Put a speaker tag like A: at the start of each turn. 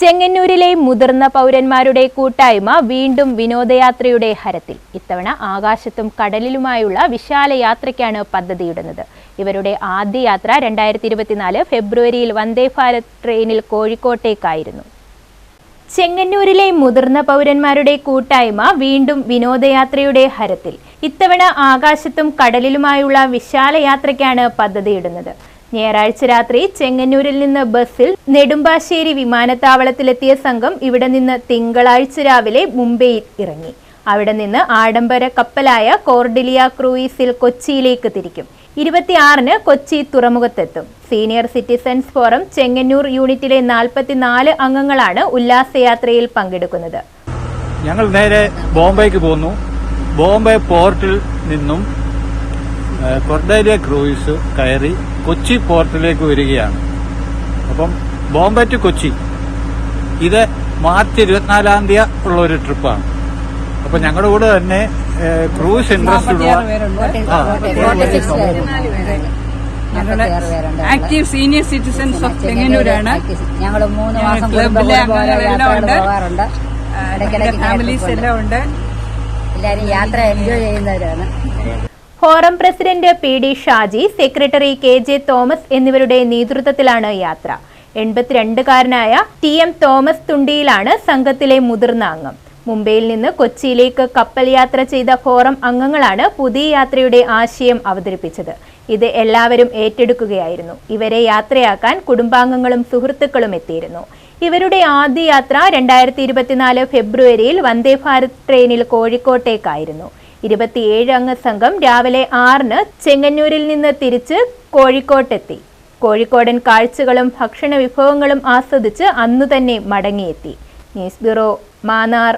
A: ചെങ്ങന്നൂരിലെ മുതിർന്ന പൗരന്മാരുടെ കൂട്ടായ്മ വീണ്ടും വിനോദയാത്രയുടെ ഹരത്തിൽ. ഇത്തവണ ആകാശത്തും കടലിലുമായുള്ള വിശാല യാത്രയ്ക്കാണ് പദ്ധതിയിടുന്നത്. ഇവരുടെ ആദ്യ യാത്ര രണ്ടായിരത്തി ഇരുപത്തിനാല് ഫെബ്രുവരിയിൽ വന്ദേ ഭാരത് ട്രെയിനിൽ കോഴിക്കോട്ടേക്കായിരുന്നു. ചെങ്ങന്നൂരിലെ മുതിർന്ന പൗരന്മാരുടെ കൂട്ടായ്മ വീണ്ടും വിനോദയാത്രയുടെ ഹരത്തിൽ. ഇത്തവണ ആകാശത്തും കടലിലുമായുള്ള വിശാല യാത്രയ്ക്കാണ് പദ്ധതിയിടുന്നത്. ഞായറാഴ്ച രാത്രി ചെങ്ങന്നൂരിൽ നിന്ന് ബസ്സിൽ നെടുമ്പാശ്ശേരി വിമാനത്താവളത്തിലെത്തിയ സംഘം ഇവിടെ നിന്ന് തിങ്കളാഴ്ച രാവിലെ മുംബൈയിൽ ഇറങ്ങി. അവിടെ നിന്ന് ആഡംബര കപ്പലായ കോർഡിലിയ ക്രൂയിസിൽ കൊച്ചിയിലേക്ക് തിരിക്കും. ഇരുപത്തിയാറിന് കൊച്ചി തുറമുഖത്തെത്തും. സീനിയർ സിറ്റിസൺസ് ഫോറം ചെങ്ങന്നൂർ യൂണിറ്റിലെ നാൽപ്പത്തിനാല് അംഗങ്ങളാണ് ഉല്ലാസയാത്രയിൽ പങ്കെടുക്കുന്നത്.
B: ഞങ്ങൾ നേരെ ബോംബെക്ക് പോന്നു ബോംബെ പോർട്ടിൽ നിന്നും കൊർഡേലിയ ക്രൂയിസ് കയറി കൊച്ചി പോർട്ടിലേക്ക് വരികയാണ്. അപ്പം ബോംബെ ടു കൊച്ചി. ഇത് മാർച്ച് ഇരുപത്തിനാലാം തീയതി ഉള്ള ഒരു ട്രിപ്പാണ്. അപ്പൊ ഞങ്ങളുടെ കൂടെ തന്നെ ക്രൂസ് ഇൻട്രസ്റ്റ്
C: ഞങ്ങളുടെ ആക്റ്റീവ് സീനിയർ സിറ്റിസൺസ് ഓഫ് ചെങ്ങന്നൂരാണ്
D: ഞങ്ങൾ മൂന്ന് മാസം
C: ക്ലബിലെ അംഗങ്ങളെല്ലാം ഉണ്ട്. ഫാമിലീസ് എല്ലാം ഉണ്ട്.
D: എല്ലാരും യാത്ര എൻജോയ് ചെയ്യുന്നവരാണ്.
A: Forum president P D Shaji secretary K J Thomas എന്നിവരുടെ നേതൃത്വത്തിലാണ് യാത്ര. എൺപത്തിരണ്ടുകാരനായ ടി എം തോമസ് തുണ്ടിയിലാണ് സംഘത്തിലെ മുതിർന്ന അംഗം. മുംബൈയിൽ നിന്ന് കൊച്ചിയിലേക്ക് കപ്പൽ യാത്ര ചെയ്ത ഫോറം അംഗങ്ങളാണ് പുതിയ യാത്രയുടെ ആശയം അവതരിപ്പിച്ചത്. ഇത് എല്ലാവരും ഏറ്റെടുക്കുകയായിരുന്നു. ഇവരെ യാത്രയാക്കാൻ കുടുംബാംഗങ്ങളും സുഹൃത്തുക്കളും എത്തിയിരുന്നു. ഇവരുടെ ആദ്യ യാത്ര രണ്ടായിരത്തി ഇരുപത്തിനാല് ഫെബ്രുവരിയിൽ വന്ദേ ഭാരത് ട്രെയിനിൽ കോഴിക്കോട്ടേക്കായിരുന്നു. ഇരുപത്തിയേഴ് അംഗ സംഘം രാവിലെ ആറിന് ചെങ്ങന്നൂരിൽ നിന്ന് തിരിച്ച് കോഴിക്കോട്ടെത്തി. കോഴിക്കോടൻ കാഴ്ചകളും ഭക്ഷണ വിഭവങ്ങളും ആസ്വദിച്ച് അന്നു തന്നെ മടങ്ങിയെത്തി. News bureau Mannar.